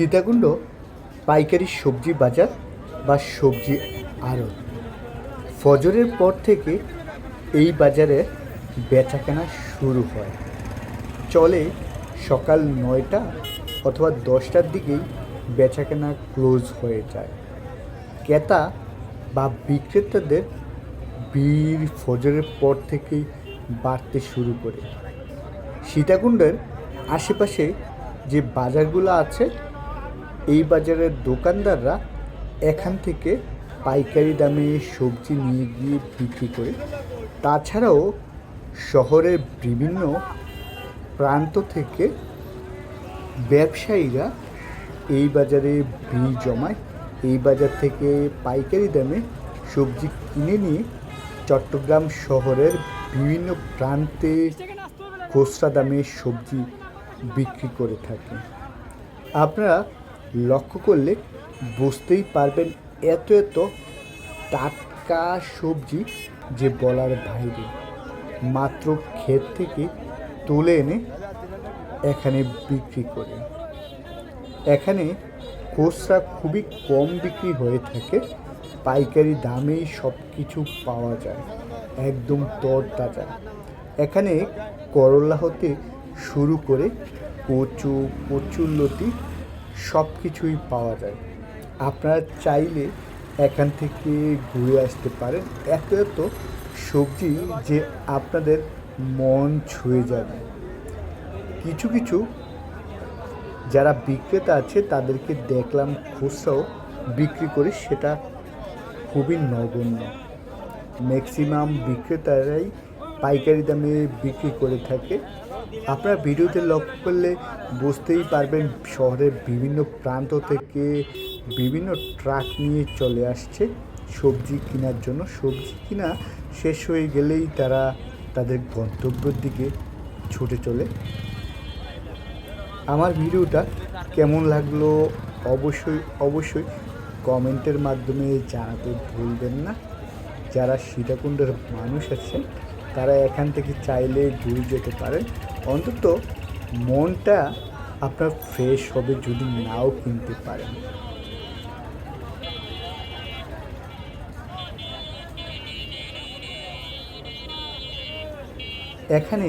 সীতাকুণ্ড, পাইকারি সবজি বাজার বা সবজি আড়ত। ফজরের পর থেকে এই বাজারে বেচাকেনা শুরু হয়। চলে সকাল নয়টা অথবা দশটার দিকেই বেচাকেনা ক্লোজ হয়ে যায়। ক্রেতা বা বিক্রেতাদের ভিড় ফজরের পর থেকেই বাড়তে শুরু করে। সীতাকুণ্ডের আশেপাশে যে বাজারগুলো আছে এই বাজারের দোকানদাররা এখান থেকে পাইকারি দামে সবজি নিয়ে গিয়ে বিক্রি করে। তাছাড়াও শহরের বিভিন্ন প্রান্ত থেকে ব্যবসায়ীরা এই বাজারে ভিড় জমায়। এই বাজার থেকে পাইকারি দামে সবজি কিনে নিয়ে চট্টগ্রাম শহরের বিভিন্ন প্রান্তে খুচরা দামে সবজি বিক্রি করে থাকে। আপনারা লক্ষ্য করলে বুঝতেই পারবেন এত এত টাটকা সবজি যে বলার বাইরে। মাত্র ক্ষেত থেকে তুলে এনে এখানে বিক্রি করে। এখানে খুচরা খুবই কম বিক্রি হয়ে থাকে, পাইকারি দামেই সব কিছু পাওয়া যায়, একদম তরতাজা। এখানে করলা হতে শুরু করে কচু, কচুরলতি সব কিছুই পাওয়া যায়। আপনারা চাইলে এখান থেকে ঘুরে আসতে পারেন। এত এত সবজি যে আপনাদের মন ছুঁয়ে যাবে। কিছু কিছু যারা বিক্রেতা আছে, তাদেরকে দেখলাম খুচরাও বিক্রি করে সেটা খুবই নগণ্য। ম্যাক্সিমাম বিক্রেতারাই পাইকারি দামে বিক্রি করে থাকে। আপনারা ভিডিওতে লক্ষ্য করলে বুঝতেই পারবেন শহরের বিভিন্ন প্রান্ত থেকে বিভিন্ন ট্রাক নিয়ে চলে আসছে সবজি কেনার জন্য। সবজি কিনা শেষ হয়ে গেলেই তারা তাদের গন্তব্যের দিকে ছুটে চলে। আমার ভিডিওটা কেমন লাগল অবশ্যই অবশ্যই কমেন্টের মাধ্যমে জানাতে ভুলবেন না। যারা সীতাকুণ্ডের মানুষ আছেন তারা এখান থেকে চাইলে ঘুরে যেতে পারেন। অন্তত মনটা আপনার ফ্রেশ হবে যদি নাও কিনতে পারেন। এখানে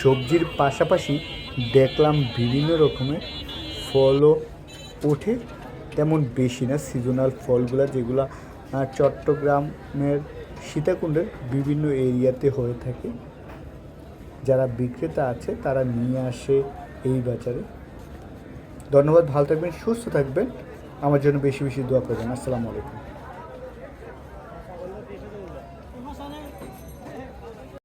সবজির পাশাপাশি দেখলাম বিভিন্ন রকমের ফলও ওঠে। তেমন বেশি না সিজনাল ফলগুলো যেগুলো চট্টগ্রামের সীতাকুণ্ডের বিভিন্ন এরিয়াতে হয়ে থাকে। যারা বিক্রেতা আছে, তারা নিয়ে আসে এই বাজারে। ধন্যবাদ, ভালো থাকবেন, সুস্থ থাকবেন। আমার জন্য বেশি বেশি দোয়া করবেন। আসসালামু আলাইকুম।